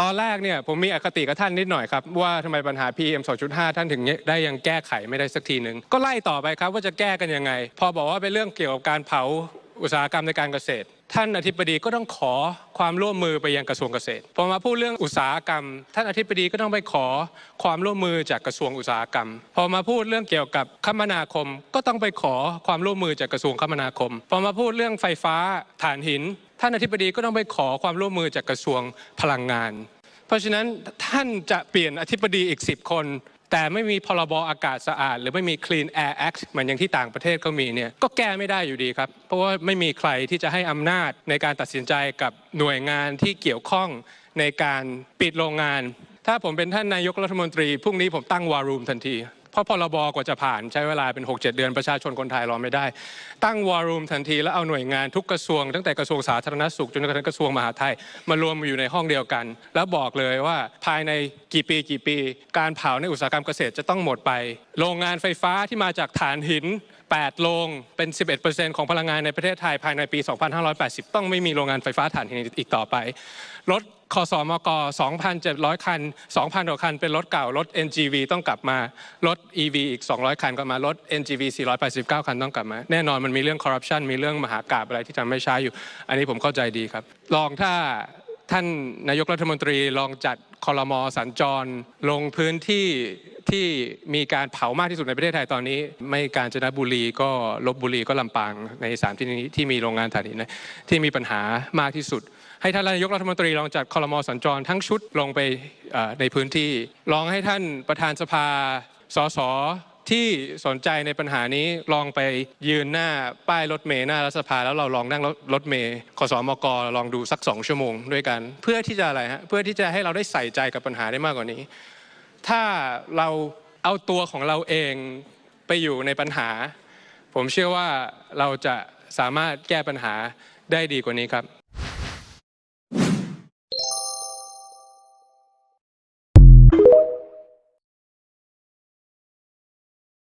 ตอนแรกเนี่ยผมมีอคติกับท่านนิดหน่อยครับ ว่าทำไมปัญหา PM 2.5 ท่านถึงได้ยังแก้ไขไม่ได้สักทีหนึ่งก็ไล่ต่อไปครับว่าจะแก้กันยังไง พอบอกว่าเป็นเรื่องเกี่ยวกับการเผาอุตสาหกรรมในการเกษตร ท่านอธิบดีก็ต้องขอความร่วมมือไปยังกระทรวงเกษตรพอมาพูดเรื่องอุตสาหกรรม ท่านอธิบดีก็ต้องไปขอความร่วมมือจากกระทรวงอุตสาหกรรม พอมาพูดเรื่องเกี่ยวกับคมนาคม ก็ต้องไปขอความร่วมมือจากกระทรวงคมนาคม พอมาพูดเรื่องไฟฟ้าถ่านหิน ท่านอธิบดีก็ต้องไปขอความร่วมมือจากกระทรวงพลังงาน เพราะฉะนั้นท่านจะเปลี่ยนอธิบดีอีก 10 คน แต่ไม่มีพรบอากาศสะอาด หรือไม่มี Clean Air Act เหมือนอย่างที่ต่างประเทศเขามีเนี่ยก็แก้ไม่ได้อยู่ดีครับ เพราะว่าไม่มีใครที่จะให้อำนาจในการตัดสินใจกับหน่วยงานที่เกี่ยวข้องในการปิดโรงงาน ถ้าผมเป็นท่านนายกรัฐมนตรีพรุ่งนี้ผมตั้งวารูมทันที เพราะพรบกว่าจะผ่านใช้เวลาเป็น 6-7 เดือนประชาชนคนไทยรอไม่ได้ ตั้งวอรูมทันทีแล้วเอาหน่วยงานทุกกระทรวง ตั้งแต่กระทรวงสาธารณสุขจนกระทั่งกระทรวงมหาดไทยมารวมอยู่ในห้องเดียวกัน แล้วบอกเลยว่าภายในกี่ปีกี่ปี การเผาในอุตสาหกรรมเกษตรจะต้องหมดไป โรงงานไฟฟ้าที่มาจากถ่านหิน 8 โรงเป็น 11%ของพลังงานในประเทศไทยภายในปี 2580 ต้องไม่มีโรงงานไฟฟ้าถ่านหินอีกต่อไปรถ คสมก 2,700 คัน 2,000กว่าคัน เป็นรถเก่า รถ NGV ต้องกลับมา รถ EV อีก 200 คันก็มา รถ NGV 489 คันต้องกลับมา แน่นอนมันมีเรื่องคอร์รัปชันมีเรื่องมหากาบอะไรที่ทำไม่ใช้อยู่ อันนี้ผมเข้าใจดีครับ ลองถ้า ท่านนายกรัฐมนตรีลองจัดคอรมอสัญจร ลงพื้นที่ที่มีการเผามากที่สุดในประเทศไทยตอนนี้ ไม่กาญจนบุรีก็ลบบุรีก็ลำปางในสามที่นี้ที่มีโรงงานถ่านหินที่มีปัญหามากที่สุด ให้ท่านนายกรัฐมนตรีลองจัดคอรมอสัญจรทั้งชุดลงไปในพื้นที่ ลองให้ท่านประธานสภาสส ที่สนใจในปัญหานี้ลองไปยืนหน้าป้ายรถเมล์หน้ารัฐสภาแล้วเราลองนั่งรถรถเมล์คสมกลองดูสักสองชั่วโมงด้วยกัน เพื่อที่จะอะไรฮะเพื่อที่จะให้เราได้ใส่ใจกับปัญหาได้มากกว่านี้ ถ้าเราเอาตัวของเราเองไปอยู่ในปัญหา ผมเชื่อว่าเราจะสามารถแก้ปัญหาได้ดีกว่านี้ครับ